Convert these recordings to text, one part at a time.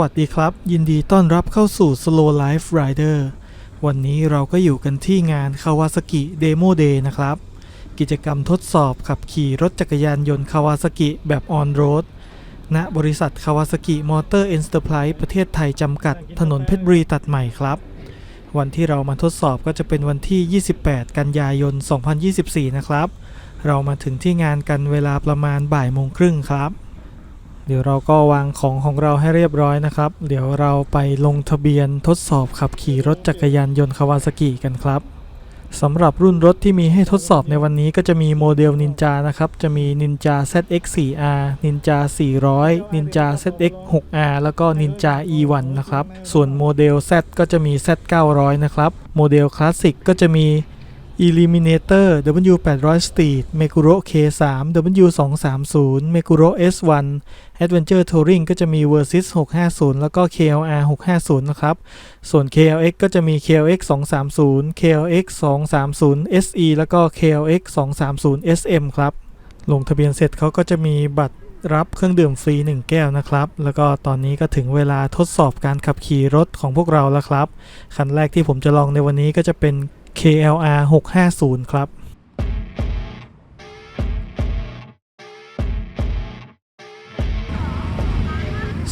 วัสดีครับ ยินดีต้อนรับเข้าสู่ Slow Life Rider วันนี้เราก็อยู่กันที่งาน Kawasaki Demo Day นะครับ กิจกรรมทดสอบขับขี่รถจักรยานยนต์ Kawasaki แบบออนโรดณบริษัท Kawasaki Motor Enterprise ประเทศไทยจำกัด ถนนเพชรบุรีตัดใหม่ครับ วันที่เรามาทดสอบก็จะเป็นวันที่ 28 กันยายน 2024 นะครับ เรามาถึงที่งานกันเวลาประมาณบ่ายโมงครึ่งครับ เดี๋ยวเราก็วางของของเราให้เรียบร้อยนะครับ เดี๋ยวเราไปลงทะเบียนทดสอบขับขี่รถจักรยานยนต์คาวาซากิกันครับสำหรับรุ่นรถที่มีให้ทดสอบในวันนี้ก็จะมีโมเดล Ninja นะครับ จะมี Ninja ZX4R Ninja 400 Ninja ZX 6R แล้วก็ Ninja E1 นะครับ ส่วนโมเดล Z ก็จะมี Z 900 นะครับ โมเดลคลาสสิกก็จะมี Eliminator W800 Street Meguro K3 W230 Meguro S1 Adventure Touring ก็จะมี Versys 650 แล้วก็ KLR 650 นะครับ ส่วน KLX ก็จะมี KLX 230 KLX 230 SE แล้วก็ KLX 230 SM ครับ ลงทะเบียนเสร็จเขาก็จะมีบัตรรับเครื่องดื่มฟรี 1 แก้วนะครับ แล้วก็ตอนนี้ก็ถึงเวลาทดสอบการขับขี่รถของพวกเราแล้วครับ คันแรกที่ผมจะลองในวันนี้ก็จะเป็น KLR 650 ครับ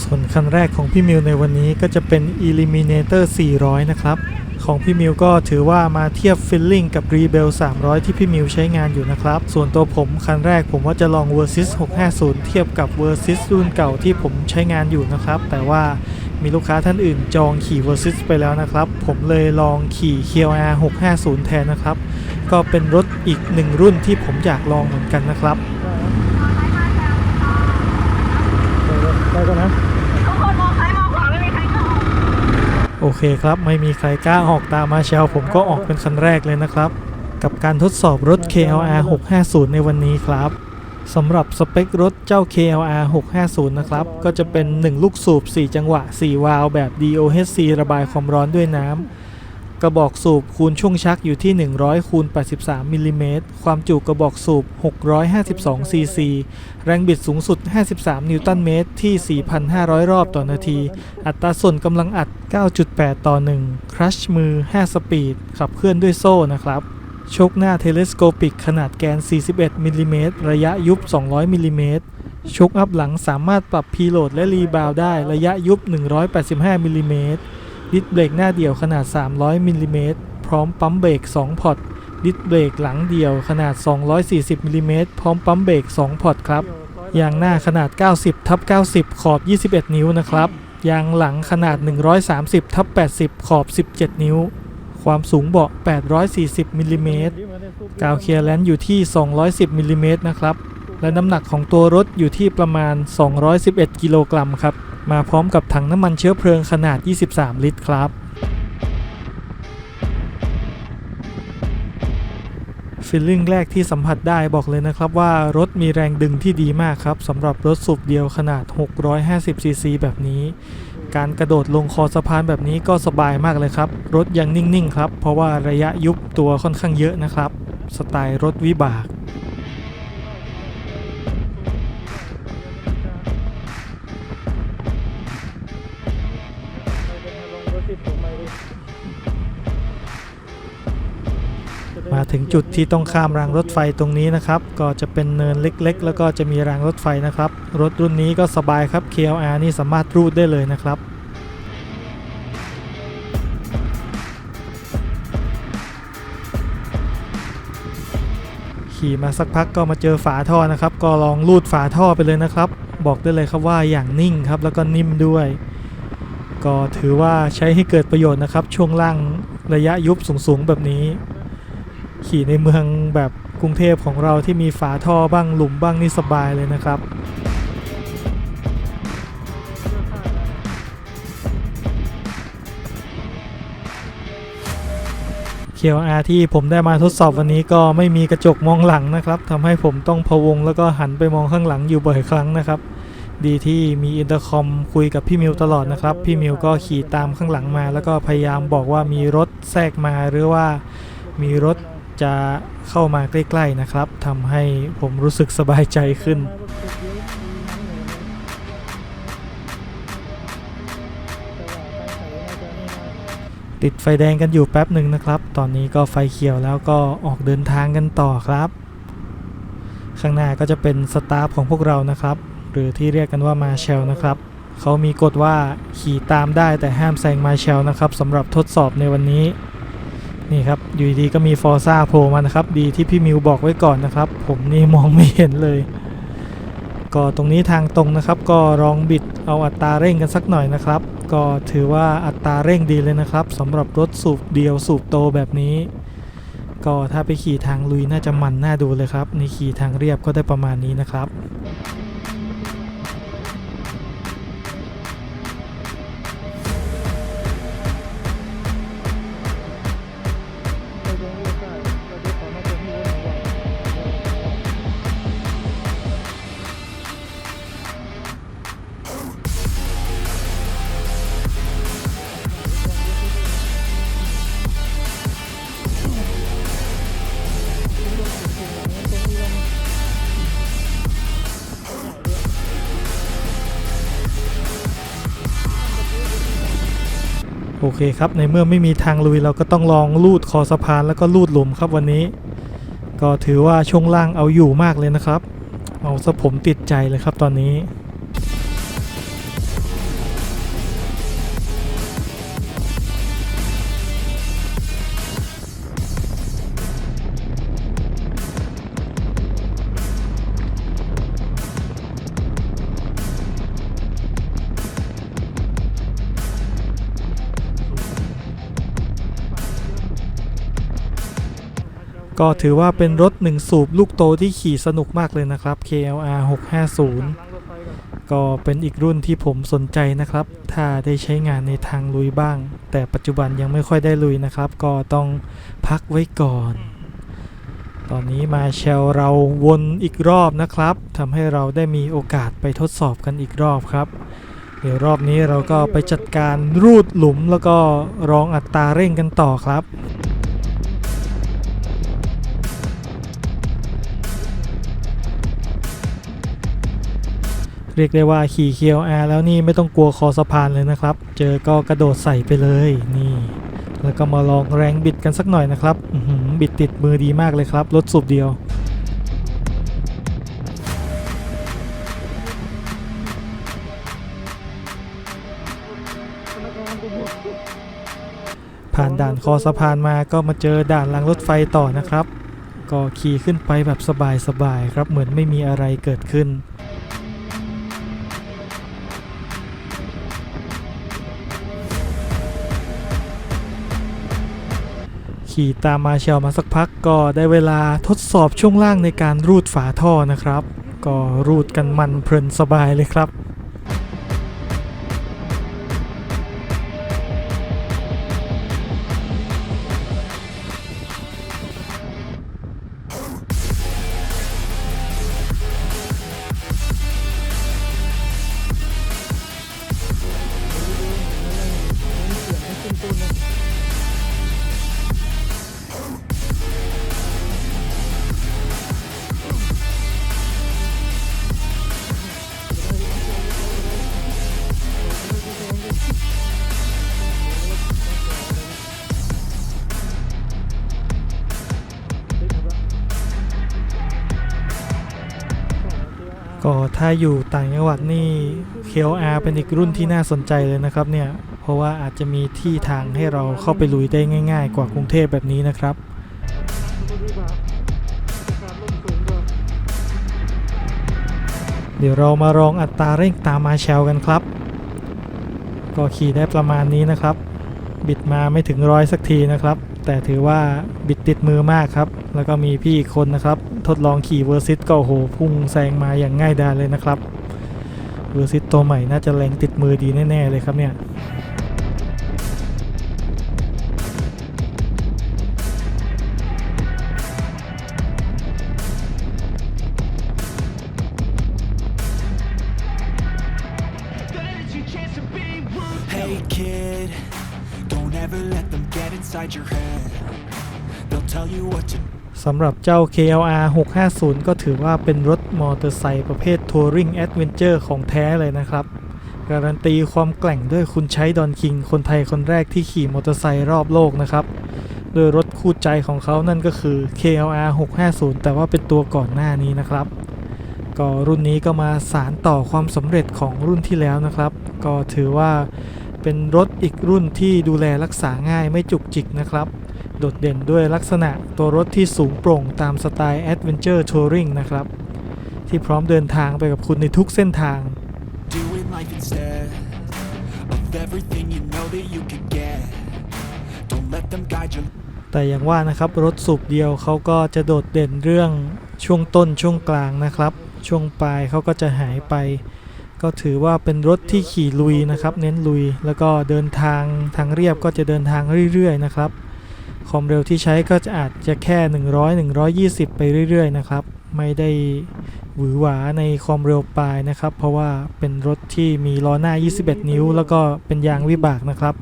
ส่วนคันแรกของพี่มิวในวันนี้ก็จะเป็น Eliminator 400 นะครับ ของพี่มิวก็ถือว่ามาเทียบฟิลลิ่งกับ Rebel 300 ที่พี่มิวใช้งานอยู่นะครับ ส่วนตัวผมคันแรกผมว่าจะลอง Versys 650 เทียบกับ Versys รุ่นเก่าที่ผมใช้งานอยู่นะครับ แต่ว่า มีลูกค้าท่านอื่นจองขี่ Versys ไปแล้วนะครับ ผมเลยลองขี่ KLR 650 แทนนะครับ ก็เป็นรถอีกหนึ่งรุ่นที่ผมอยากลองเหมือนกันนะครับได้ก็นะทุกคนมองซ้ายมองขวาไม่มีใครเข้าโอเคครับ ไม่มีใครกล้าออกตามมาเชลผมก็ออกเป็นคันแรกเลยนะครับ กับการทดสอบรถ KLR 650 ในวันนี้ครับ สำหรับสเปครถเจ้า KLR 650 นะครับ ก็จะเป็น 1 ลูกสูบ 4 จังหวะ 4 วาล์วแบบ DOHC ระบายความร้อนด้วยน้ำ กระบอกสูบคูณช่วงชักอยู่ที่ 100คูณ83มิลลิเมตร ความจุกระบอกสูบ 652 ซีซี แรงบิดสูงสุด 53 นิวตันเมตร ที่ 4,500 รอบต่อนาที อัตราส่วนกำลังอัด 9.8 ต่อ 1ครัชมือ 5 สปีด ขับเคลื่อนด้วยโซ่นะครับ ชคหน้าเทเลสโคปิกขนาดแกน 41มิลลิเมตรระยะยุบ 200มิลลิเมตรชคอัพหลังสามารถปรับพีโหลดและรีบาวได้ระยะยุบ 185มิลลิเมตรดิสเบรกหน้าเดี่ยวขนาด 300มิลลิเมตรพร้อมปั๊มเบรก2พอตดิสเบรกหลังเดี่ยวขนาด 240มิลลิเมตรพร้อมปั๊มเบรก2พอตครับยางหน้าขนาด 90ทับ90 ขอบ 21 นิ้วนะครับยางหลังขนาด 130ทับ80 ขอบ 17 นิ้ว ความสูงเบาะ 840มิลลิเมตรกาวเคลียร์แลนด์อยู่ที่ 210มิลลิเมตรนะครับ และน้ำหนักของตัวรถอยู่ที่ประมาณ 211 กิโลกรัมครับ มาพร้อมกับถังน้ำมันเชื้อเพลิงขนาด 23 ลิตรครับ ฟีลลิ่งแรกที่สัมผัสได้บอกเลยนะครับว่ารถมีแรงดึงที่ดีมากครับสำหรับรถสูบเดียวขนาด 650ซีซีแบบนี้ การกระโดดลงคอสะพานแบบนี้ก็สบายมากเลยครับ รถยังนิ่งๆครับ เพราะว่าระยะยุบตัวค่อนข้างเยอะนะครับ สไตล์รถวิบาก ถึงจุดที่ต้องข้ามรางรถไฟตรงนี้นะครับ ก็จะเป็นเนินเล็ก ๆ แล้วก็จะมีรางรถไฟนะครับ รถรุ่นนี้ก็สบายครับ KLR นี่สามารถรูดได้เลยนะครับขี่มาสักพักก็มาเจอฝาท่อนะครับ ก็ลองลูดฝาท่อไปเลยนะครับ บอกได้เลยครับว่าอย่างนิ่งครับ แล้วก็นิ่มด้วย ก็ถือว่าใช้ให้เกิดประโยชน์นะครับ ช่วงล่างระยะยุบสูงๆแบบนี้ ขี่ในเมืองแบบกรุงเทพของเราที่มีฝาท่อบ้างหลุมบ้างนี่สบายเลยนะครับ KLR ที่ผมได้มาทดสอบวันนี้ก็ไม่มีกระจกมองหลังนะครับทำให้ผมต้องพะวงแล้วก็หันไปมองข้างหลังอยู่บ่อยครั้งนะครับ ดีที่มีอินเตอร์คอมคุยกับพี่มิวตลอดนะครับ พี่มิวก็ขี่ตามข้างหลังมา แล้วก็พยายามบอกว่ามีรถแทรกมาหรือว่ามีรถ จะเข้ามาใกล้ ๆนะครับทำให้ผมรู้สึกสบายใจขึ้น ติดไฟแดงกันอยู่แป๊บหนึ่งนะครับ ตอนนี้ก็ไฟเขียวแล้วก็ออกเดินทางกันต่อครับ ข้างหน้าก็จะเป็นสตาฟของพวกเรานะครับ หรือที่เรียกกันว่ามาเชลนะครับเขามีกฎว่าขี่ตามได้แต่ห้ามแซงมาเชลนะครับสำหรับทดสอบในวันนี้ นี่ครับอยู่ดีๆก็มีฟอร์ซ่าโผล่มานะครับ ดีที่พี่มิวบอกไว้ก่อนนะครับ ผมนี่มองไม่เห็นเลย ก็ตรงนี้ทางตรงนะครับ ก็ลองบิดเอาอัตราเร่งกันสักหน่อยนะครับ ก็ถือว่าอัตราเร่งดีเลยนะครับสำหรับรถสูบเดียวสูบโตแบบนี้ ก็ถ้าไปขี่ทางลุยน่าจะมันน่าดูเลยครับ ในขี่ทางเรียบก็ได้ประมาณนี้นะครับ โอเคครับในเมื่อไม่มีทางลุยเราก็ต้องลองลูดคอสะพานแล้วก็ลูดหลุมครับวันนี้ ก็ถือว่าช่วงล่างเอาอยู่มากเลยนะครับ เอาสะผมติดใจเลยครับตอนนี้ ก็ถือว่าเป็นรถหนึ่งสูบลูกโตที่ขี่สนุกมากเลยนะครับ KLR 650 ก็เป็นอีกรุ่นที่ผมสนใจนะครับ ถ้าได้ใช้งานในทางลุยบ้าง แต่ปัจจุบันยังไม่ค่อยได้ลุยนะครับ ก็ต้องพักไว้ก่อน ตอนนี้มาเชลเราวนอีกรอบนะครับทำให้เราได้มีโอกาสไปทดสอบกันอีกรอบครับ เดี๋ยวรอบนี้เราก็ไปจัดการรูดหลุมแล้วก็รองอัตราเร่งกันต่อครับ เรียกได้ว่าขี่ KLR แอร์แล้วนี่ไม่ต้องกลัวคอสะพานเลยนะครับ เจอก็กระโดดใส่ไปเลยนี่ แล้วก็มาลองแรงบิดกันสักหน่อยนะครับบิดติดมือดีมากเลยครับรถสูบเดียวผ่านด่านคอสะพานมาก็มาเจอด่านรางรถไฟต่อนะครับ ก็ขี่ขึ้นไปแบบสบายๆครับเหมือนไม่มีอะไรเกิดขึ้น ขี่ตามมาเชลมาสักพักก็ได้เวลาทดสอบช่วงล่างในการรูดฝาท่อนะครับ ก็รูดกันมันเพลินสบายเลยครับ ก็ถ้าอยู่ต่างจังหวัดนี่ KLR เป็นอีกรุ่นที่น่าสนใจเลยนะครับเนี่ย เพราะว่าอาจจะมีที่ทางให้เราเข้าไปลุยได้ง่าย ๆ กว่ากรุงเทพแบบนี้นะครับเดี๋ยวเรามาลองอัตราเร่งตามมาแชลกันครับ ก็ขี่ได้ประมาณนี้นะครับ บิดมาไม่ถึงร้อยสักทีนะครับ แต่ถือว่าบิดติดมือมากครับ แล้วก็มีพี่อีกคนนะครับ ทดลองขี่เวอร์ซิตก็โหพุ่งแซงมาอย่างง่ายดายเลยนะครับ เวอร์ซิตตัวใหม่น่าจะแรงติดมือดีแน่ๆเลยครับเนี่ย Hey kid, don't ever let them get inside your head. สำหรับเจ้า KLR 650 ก็ถือว่าเป็นรถมอเตอร์ไซค์ประเภท Touring Adventure ของแท้เลยนะครับ การันตีความแกร่งด้วยคุณใช้ดอนคิง คนไทยคนแรกที่ขี่มอเตอร์ไซค์รอบโลกนะครับ โดยรถคู่ใจของเขานั่นก็คือ KLR 650 แต่ว่าเป็นตัวก่อนหน้านี้นะครับ ก็รุ่นนี้ก็มาสารต่อความสำเร็จของรุ่นที่แล้วนะครับ ก็ถือว่าเป็นรถอีกรุ่นที่ดูแลรักษาง่ายไม่จุกจิกนะครับ โดดเด่นด้วยลักษณะตัวรถที่สูงโปร่งตามสไตล์ Adventure Touring นะครับ ที่พร้อมเดินทางไปกับคุณในทุกเส้นทาง Doing life instead of everything you know that you could get. Don't let them guide your แต่อย่างว่านะครับรถสูบเดียวเขาก็จะโดดเด่นเรื่องช่วงต้นช่วงกลางนะครับ ช่วงปลายเขาก็จะหายไป ก็ถือว่าเป็นรถที่ขี่ลุยนะครับ เน้นลุย แล้วก็เดินทางทางเรียบก็จะเดินทางเรื่อยๆนะครับ ความเร็วที่ใช้ก็จะอาจจะแค่ 100 120 ไปเรื่อย ๆ นะครับ ไม่ได้หวือหวาในความเร็วปลายนะครับ เพราะว่าเป็นรถที่มีล้อหน้า 21 นิ้ว แล้วก็เป็นยางวิบากนะครับ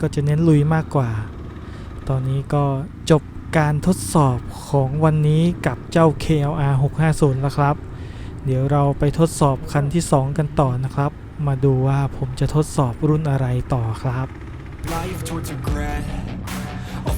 ก็จะเน้นลุยมากกว่า ตอนนี้ก็จบการทดสอบของวันนี้กับเจ้า KLR 650 แล้วครับ เดี๋ยวเราไปทดสอบคันที่ 2 กันต่อนะครับ มาดูว่าผมจะทดสอบรุ่นอะไรต่อครับ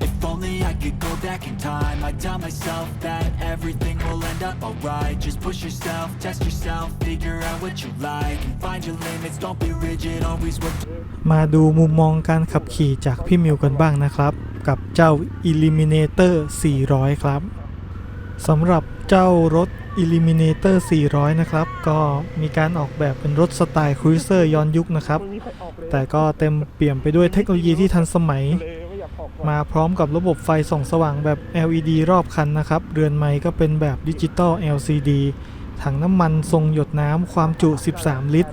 If only I could go back in time, I'd tell myself that everything will end up alright. Just push yourself, test yourself, figure out what you like, and find your limits. Don't be rigid, always work มาดูมุมมองการขับขี่จากพี่มิวกันบ้างนะครับ กับเจ้า Eliminator 400 ครับสำหรับเจ้ารถ Eliminator 400 นะครับ ก็มีการออกแบบเป็นรถสไตล์ครูเซอร์ย้อนยุคนะครับ แต่ก็เต็มเปี่ยมไปด้วยเทคโนโลยีที่ทันสมัย มาพร้อมกับระบบไฟส่องสว่างแบบ LED รอบคันนะครับ เรือนไม้ก็เป็นแบบดิจิตอล LCD ถังน้ำมันทรงหยดน้ำความจุ 13 ลิตร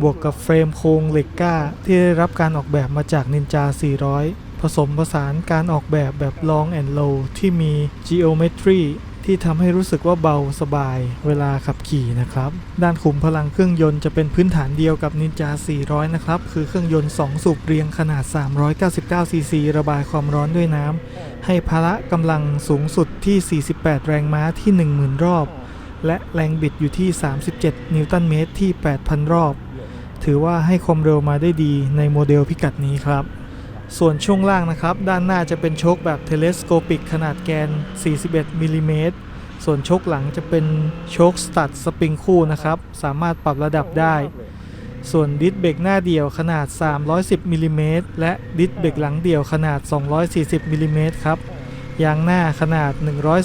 บวกกับเฟรมโครงเหล็กก้า ที่ได้รับการออกแบบมาจาก Ninja 400 ผสมผสานการออกแบบแบบ Long and Low ที่มี Geometry ที่ทำให้รู้สึกว่าเบาสบายเวลาขับขี่นะครับ ด้านขุมพลังเครื่องยนต์จะเป็นพื้นฐานเดียวกับ Ninja 400 นะครับ คือเครื่องยนต์ 2 สูบเรียงขนาด 399 ซีซี ระบายความร้อนด้วยน้ำ ให้พละกำลังสูงสุดที่ 48 แรงม้าที่ 10,000 รอบ และแรงบิดอยู่ที่ 37 นิวตันเมตรที่ 8,000 รอบ ถือว่าให้ความเร็วมาได้ดีในโมเดลพิกัดนี้ครับ ส่วนช่วงล่างนะครับ ด้านหน้าจะเป็นโชคแบบเทเลสโคปิกขนาดแกน 41มิลลิเมตรส่วนโชคหลังจะเป็นโชคสตัดสปริงคู่นะครับ สามารถปรับระดับได้ ส่วนดิสเบรกหน้าเดี่ยวขนาด 310มิลลิเมตรและดิสเบรกหลังเดี่ยวขนาด 240มิลลิเมตรครับยางหน้าขนาด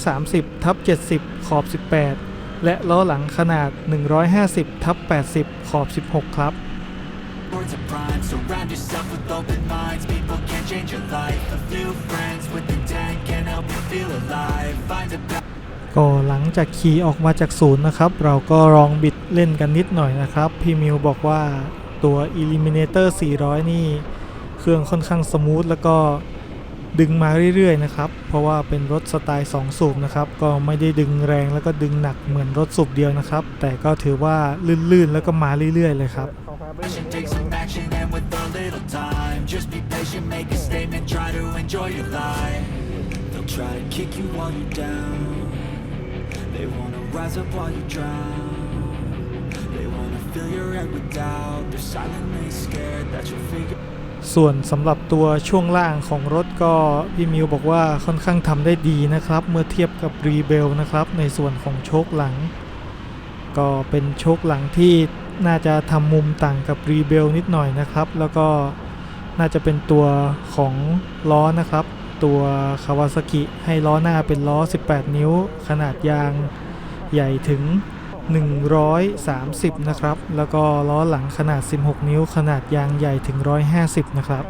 130ทับ70 ขอบ 18 และล้อหลังขนาด 150ทับ80 ขอบ 16 ครับ towards a prime Surround yourself with open minds People can change your life A few friends with intent can help you feel alive Find a path ก็หลังจากขี่ออกมาจากศูนย์นะครับ เราก็ลองบิดเล่นกันนิดหน่อยนะครับ พี่มิวบอกว่าตัว Eliminator 400 นี่ เครื่องค่อนข้างสมูทแล้วก็ดึงมาเรื่อยๆนะครับ เพราะว่าเป็นรถสไตล์ 2 สูบนะครับ ก็ไม่ได้ดึงแรงแล้วก็ดึงหนักเหมือนรถสูบเดียวนะครับ แต่ก็ถือว่าลื่นๆแล้วก็มาเรื่อยๆเลยครับ Just be patient, make a statement, try to enjoy your life They'll try to kick you while you're down They wanna rise up while you drown They wanna fill your head with doubt They're silently scared that you'll figure ส่วนสำหรับตัวช่วงล่างของรถก็พี่มิวบอกว่าค่อนข้างทำได้ดีนะครับ เมื่อเทียบกับรีเบลนะครับ ในส่วนของโชคหลัง ก็เป็นโชคหลังที่น่าจะทำมุมต่างกับรีเบลนิดหน่อยนะครับ แล้วก็ น่าจะเป็นตัวของล้อนะครับ ตัวคาวาซากิให้ล้อหน้าเป็นล้อ 18 นิ้ว ขนาดยางใหญ่ถึง 130 นะครับ แล้วก็ล้อหลังขนาด 16 นิ้ว ขนาดยางใหญ่ถึง 150 นะครับ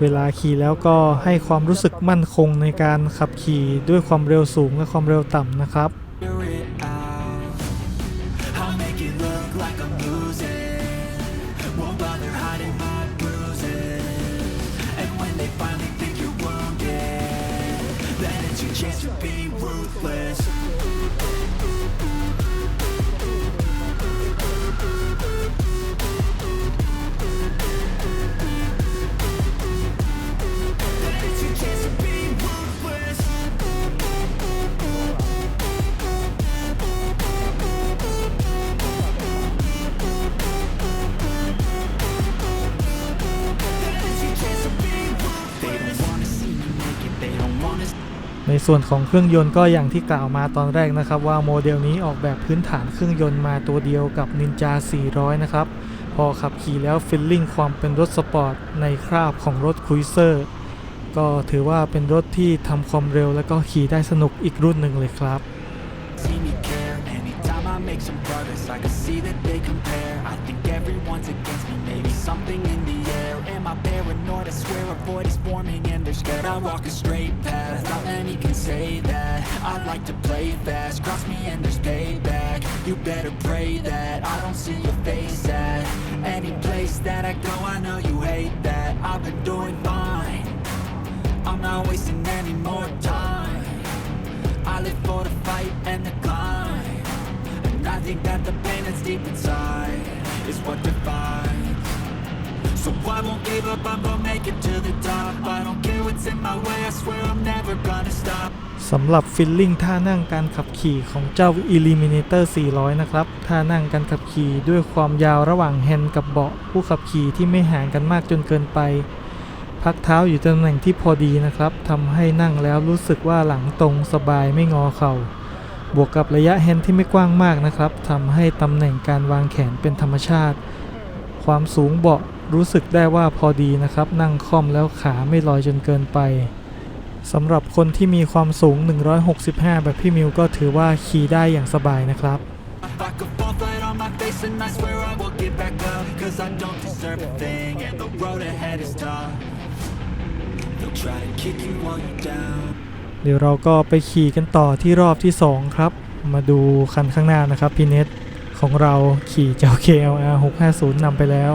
เวลาขี่แล้วก็ให้ความรู้สึกมั่นคงในการขับขี่ด้วยความเร็วสูงและความเร็วต่ำนะครับ ในส่วนของเครื่องยนต์ก็อย่างที่กล่าวมาตอนแรกนะครับ ว่าโมเดลนี้ออกแบบพื้นฐานเครื่องยนต์มาตัวเดียวกับ Ninja 400 นะครับ พอขับขี่แล้วฟิลลิ่งความเป็นรถสปอร์ตในคราบของรถครูเซอร์ก็ถือว่าเป็นรถที่ทำความเร็วและก็ขี่ได้สนุกอีกรุ่นหนึ่งเลยครับ make some progress I can see that they compare I think everyone's against me Maybe something in the air Am I paranoid? I swear a void is forming and they're I walk a straight path. Not many can say that. I like to play fast. Cross me and there's payback. You better pray that I don't see your face at Any place that I go. I know you hate that. I've been doing fine. I'm not wasting any more time. I live for the fight and the climb. And I think that the pain that's deep inside Is what defines So I won't give up, I'm gonna make it to the top I don't care what's in my way, I swear I'm never gonna stop สำหรับฟิลลิ่งท่านั่งการขับขี่ของเจ้า Eliminator 400 นะครับ ท่านั่งการขับขี่ด้วยความยาวระหว่างแฮนด์กับเบาะผู้ขับขี่ที่ไม่ห่างกันมากจนเกินไป พักเท้าอยู่ตำแหน่งที่พอดีนะครับทำให้นั่งแล้วรู้สึกว่าหลังตรงสบายไม่งอเข่า บวกกับระยะแฮนด์ที่ไม่กว้างมากนะครับทำให้ตำแหน่งการวางแขนเป็นธรรมชาติ ความสูงเบาะ รู้สึกได้ว่าพอดีนะครับ นั่งค่อมแล้วขาไม่ลอยจนเกินไปสำหรับคนที่มีความสูง 165 แบบพี่มิวก็ถือว่าขี่ได้อย่างสบายนะครับ เดี๋ยวเราก็ไปขี่กันต่อที่รอบที่ 2 ครับ มาดูคันข้างหน้านะครับพี่เน็ตของเราขี่เจ้า KLR 650นำไปแล้ว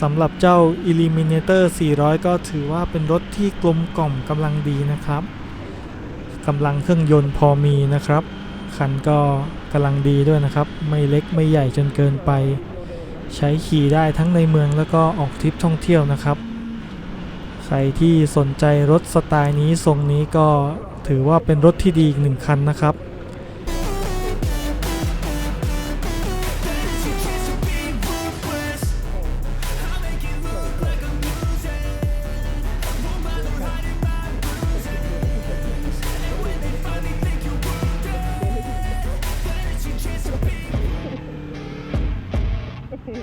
สำหรับเจ้า Eliminator 400 ก็ถือว่าเป็นรถที่กลมกล่อมกำลังดีนะครับกำลังเครื่องยนต์พอมีนะครับ คันก็กำลังดีด้วยนะครับ ไม่เล็กไม่ใหญ่จนเกินไป ใช้ขี่ได้ทั้งในเมืองแล้วก็ออกทริปท่องเที่ยวนะครับ ใครที่สนใจรถสไตล์นี้ทรงนี้ก็ถือว่าเป็นรถที่ดีอีกหนึ่งคันนะครับ ขี่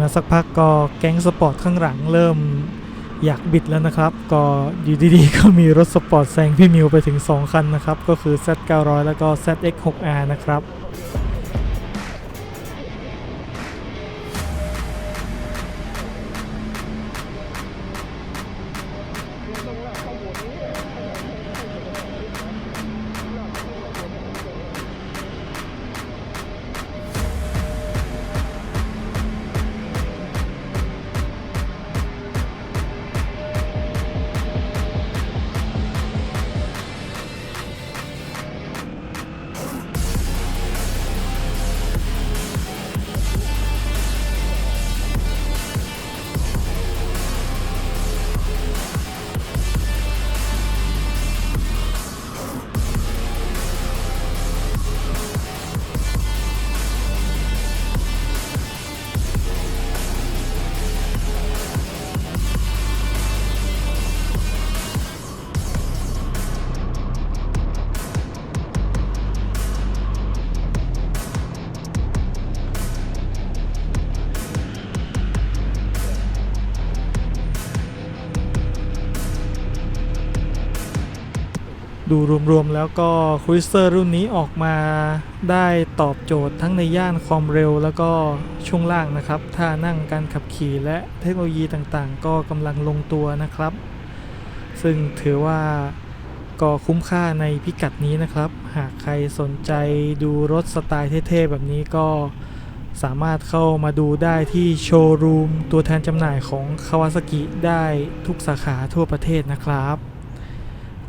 มาสักพักก็แก๊งสปอร์ตข้างหลังเริ่มอยากบิดแล้วนะครับ ก็อยู่ดีๆ ก็มีรถสปอร์ตแซงพี่มิวไปถึง 2 คันนะครับ ก็คือ Z900 แล้วก็ ZX6R นะครับ ดูรวมๆแล้วก็ครูเซอร์รุ่นนี้ออกมาได้ตอบโจทย์ทั้งในย่านความเร็วแล้วก็ช่วงล่างนะครับท่านั่งการขับขี่และเทคโนโลยีต่างๆ ก็กำลังลงตัวนะครับ ซึ่งถือว่าก็คุ้มค่าในพิกัดนี้นะครับ หากใครสนใจดูรถสไตล์เท่ๆแบบนี้ก็สามารถเข้ามาดูได้ที่โชว์รูมตัวแทนจำหน่ายของคาวาซากิได้ทุกสาขาทั่วประเทศนะครับ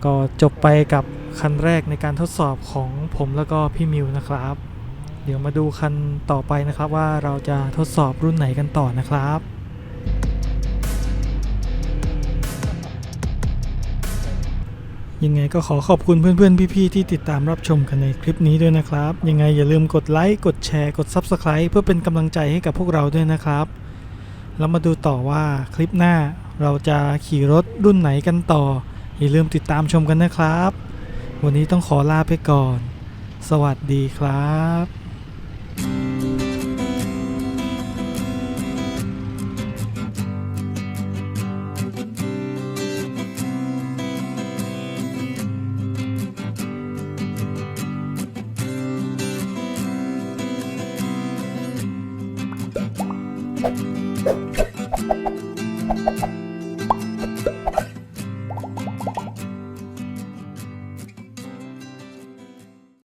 ก็จบไปกับคันแรกในการทดสอบของผมแล้วก็พี่มิวนะครับ เดี๋ยวมาดูคันต่อไปนะครับว่าเราจะทดสอบรุ่นไหนกันต่อนะครับยังไงก็ขอขอบคุณเพื่อนๆ พี่ๆ ที่ติดตามรับชมกันในคลิปนี้ด้วยนะครับ ยังไงอย่าลืมกดไลค์ กดแชร์ กด Subscribe เพื่อเป็นกำลังใจให้กับพวกเราด้วยนะครับ แล้วมาดูต่อว่าคลิปหน้าเราจะขี่รถรุ่นไหนกันต่อ อย่าลืมติดตามชมกันนะครับ วันนี้ต้องขอลาไปก่อน สวัสดีครับ